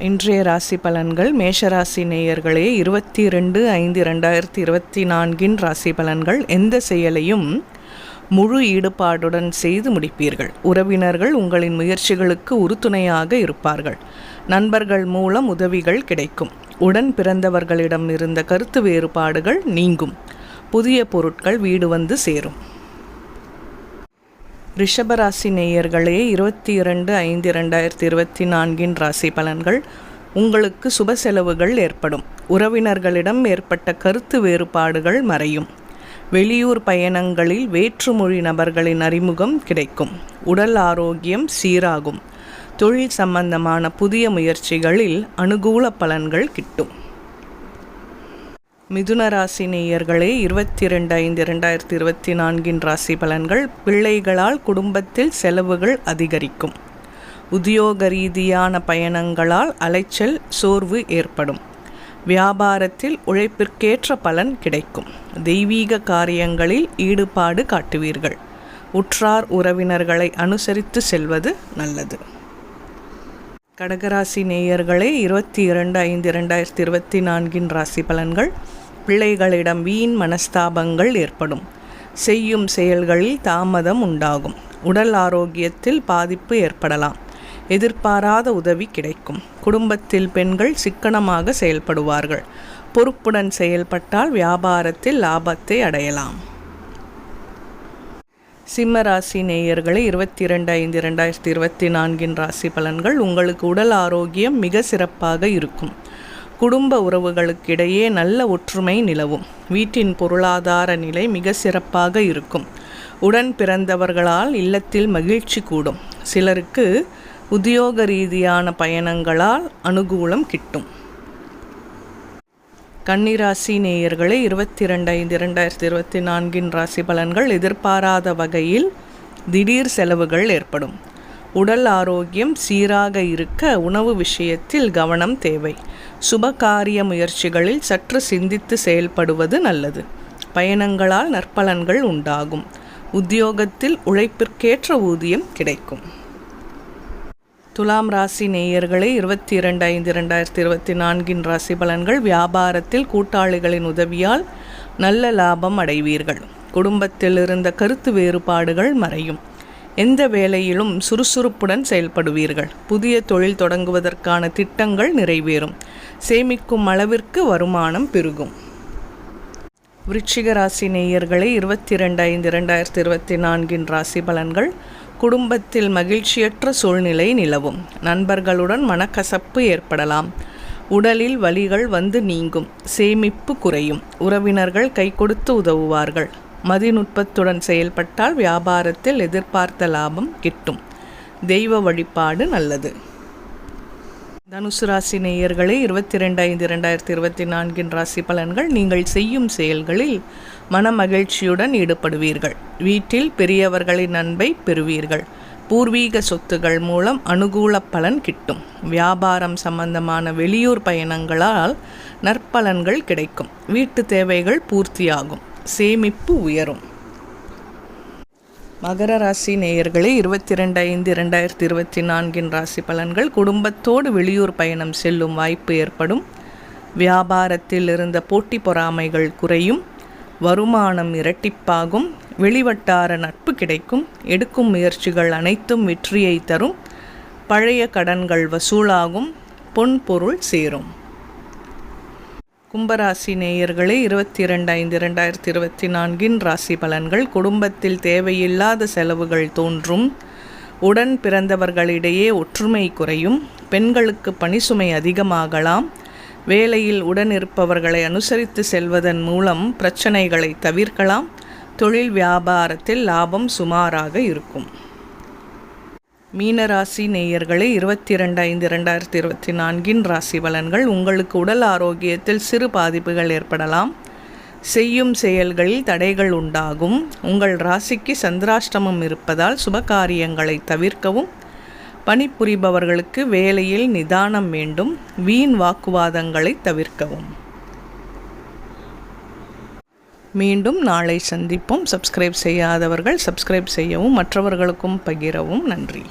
இன்றைய ராசி பலன்கள் மேஷராசி நேயர்களே இருபத்தி ரெண்டு ஐந்து ரெண்டாயிரத்தி இருபத்தி நான்கின் ராசி பலன்கள் எந்த செயலையும் முழு ஈடுபாடுடன் செய்து முடிப்பீர்கள். உறவினர்கள் உங்களின் முயற்சிகளுக்கு உறுதுணையாக இருப்பார்கள். நண்பர்கள் மூலம் உதவிகள் கிடைக்கும். உடன் பிறந்தவர்களிடம் இருந்த கருத்து வேறுபாடுகள் நீங்கும். புதிய பொருட்கள் வீடு வந்து சேரும். ரிஷபராசி நேயர்களே இருபத்தி இரண்டு ஐந்து ரெண்டாயிரத்தி இருபத்தி நான்கின் ராசி பலன்கள் உங்களுக்கு சுப செலவுகள் ஏற்படும். உறவினர்களிடம் ஏற்பட்ட கருத்து வேறுபாடுகள் மறையும். வெளியூர் பயணங்களில் வேற்றுமொழி நபர்களின் அறிமுகம் கிடைக்கும். உடல் ஆரோக்கியம் சீராகும். தொழில் சம்பந்தமான புதிய முயற்சிகளில் அனுகூல பலன்கள் கிட்டும். மிதுன ராசி நேயர்களே இருபத்தி ரெண்டு ஐந்து இரண்டாயிரத்தி இருபத்தி நான்கின் ராசி பலன்கள் பிள்ளைகளால் குடும்பத்தில் செலவுகள் அதிகரிக்கும். உத்தியோக ரீதியான பயணங்களால் அலைச்சல் சோர்வு ஏற்படும். வியாபாரத்தில் உழைப்பிற்கேற்ற பலன் கிடைக்கும். தெய்வீக காரியங்களில் ஈடுபாடு காட்டுவீர்கள். உற்றார் உறவினர்களை அனுசரித்து செல்வது நல்லது. கடகராசி நேயர்களே இருபத்தி இரண்டு ஐந்து இரண்டாயிரத்தி இருபத்தி நான்கின் ராசி பலன்கள். பிள்ளைகளிடம் வீண் மனஸ்தாபங்கள் ஏற்படும். செய்யும் செயல்களில் தாமதம் உண்டாகும். உடல் ஆரோக்கியத்தில் பாதிப்பு ஏற்படலாம். எதிர்பாராத உதவி கிடைக்கும். குடும்பத்தில் பெண்கள் சிக்கனமாக செயல்படுவார்கள். பொறுப்புடன் செயல்பட்டால் வியாபாரத்தில் லாபத்தை அடையலாம். சிம்ம ராசி நேயர்களை இருபத்தி இரண்டு ஐந்து இரண்டாயிரத்தி இருபத்தி நான்கின் ராசி பலன்கள் உங்களுக்கு உடல் ஆரோக்கியம் மிக சிறப்பாக இருக்கும். குடும்ப உறவுகளுக்கிடையே நல்ல ஒற்றுமை நிலவும். வீட்டின் பொருளாதார நிலை மிக சிறப்பாக இருக்கும். உடன் பிறந்தவர்களால் இல்லத்தில் மகிழ்ச்சி கூடும். சிலருக்கு உத்தியோக ரீதியான பயணங்களால் அனுகூலம் கிட்டும். கன்னிராசி நேயர்களே இருபத்தி ரெண்டு ஐந்து இரண்டாயிரத்தி இருபத்தி நான்கின் ராசி பலன்கள் எதிர்பாராத வகையில் திடீர் செலவுகள் ஏற்படும். உடல் ஆரோக்கியம் சீராக இருக்க உணவு விஷயத்தில் கவனம் தேவை. சுபகாரிய முயற்சிகளில் சற்று சிந்தித்து செயல்படுவது நல்லது. பயணங்களால் நற்பலன்கள் உண்டாகும். உத்தியோகத்தில் உழைப்பிற்கேற்ற ஊதியம் கிடைக்கும். துலாம் ராசி நேயர்களே இருபத்தி இரண்டு ஐந்து இரண்டாயிரத்தி இருபத்தி நான்கின் ராசி பலன்கள் வியாபாரத்தில் கூட்டாளிகளின் உதவியால் நல்ல லாபம் அடைவீர்கள். குடும்பத்தில் இருந்த கருத்து வேறுபாடுகள் மறையும். எந்த வேலையிலும் சுறுசுறுப்புடன் செயல்படுவீர்கள். புதிய தொழில் தொடங்குவதற்கான திட்டங்கள் நிறைவேறும். சேமிக்கும் அளவிற்கு வருமானம் பெருகும். விருச்சிக ராசி நேயர்களே இருபத்தி இரண்டு ஐந்து இரண்டாயிரத்தி இருபத்தி நான்கின் ராசி பலன்கள் குடும்பத்தில் மகிழ்ச்சியற்ற சூழ்நிலை நிலவும். நண்பர்களுடன் மனக்கசப்பு ஏற்படலாம். உடலில் வலிகள் வந்து நீங்கும். சேமிப்பு குறையும். உறவினர்கள் கை கொடுத்து உதவுவார்கள். மதிநுட்பத்துடன் செயல்பட்டால் வியாபாரத்தில் எதிர்பார்த்த லாபம் கிட்டும். தெய்வ வழிபாடு நல்லது. தனுசு ராசி நேயர்களே இருபத்தி ரெண்டு ஐந்து இரண்டாயிரத்தி இருபத்தி நான்கின் ராசி பலன்கள் நீங்கள் செய்யும் செயல்களில் மன மகிழ்ச்சியுடன் ஈடுபடுவீர்கள். வீட்டில் பெரியவர்களின் அன்பை பெறுவீர்கள். பூர்வீக சொத்துகள் மூலம் அனுகூல பலன் கிட்டும். வியாபாரம் சம்பந்தமான வெளியூர் பயணங்களால் நற்பலன்கள் கிடைக்கும். வீட்டு தேவைகள் பூர்த்தியாகும். சேமிப்பு உயரும். மகர ராசி நேயர்களே இருபத்தி ரெண்டு ஐந்து இரண்டாயிரத்தி இருபத்தி நான்கின் ராசி பலன்கள் குடும்பத்தோடு வெளியூர் பயணம் செல்லும் வாய்ப்பு ஏற்படும். வியாபாரத்தில் இருந்த போட்டி பொறாமைகள் குறையும். வருமானம் இரட்டிப்பாகும். வெளிவட்டார நட்பு கிடைக்கும். எடுக்கும் முயற்சிகள் அனைத்தும் வெற்றியை தரும். பழைய கடன்கள் வசூலாகும். பொன் பொருள் சேரும். கும்பராசி நேயர்களே இருபத்தி இரண்டு ஐந்து இரண்டாயிரத்தி இருபத்தி நான்கின் ராசி பலன்கள். குடும்பத்தில் தேவையில்லாத செலவுகள் தோன்றும். உடன் பிறந்தவர்களிடையே ஒற்றுமை குறையும். பெண்களுக்கு பணிசுமை அதிகமாகலாம். வேலையில் உடன் இருப்பவர்களை அனுசரித்து செல்வதன் மூலம் பிரச்சனைகளை தவிர்க்கலாம். தொழில் வியாபாரத்தில் லாபம் சுமாராக இருக்கும். மீனராசி நேயர்களே இருபத்தி ரெண்டு ஐந்து இரண்டாயிரத்தி இருபத்தி நான்கின் ராசி பலன்கள். உங்களுக்கு உடல் ஆரோக்கியத்தில் சிறு பாதிப்புகள் ஏற்படலாம். செய்யும் செயல்களில் தடைகள் உண்டாகும். உங்கள் ராசிக்கு சந்திராஷ்டமம் இருப்பதால் சுபகாரியங்களை தவிர்க்கவும். பணிபுரிபவர்களுக்கு வேலையில் நிதானம் வேண்டும். வீண் வாக்குவாதங்களை தவிர்க்கவும். மீண்டும் நாளை சந்திப்போம். சப்ஸ்கிரைப் செய்யாதவர்கள் சப்ஸ்கிரைப் செய்யவும் மற்றவர்களுக்கும் பகிரவும். நன்றி.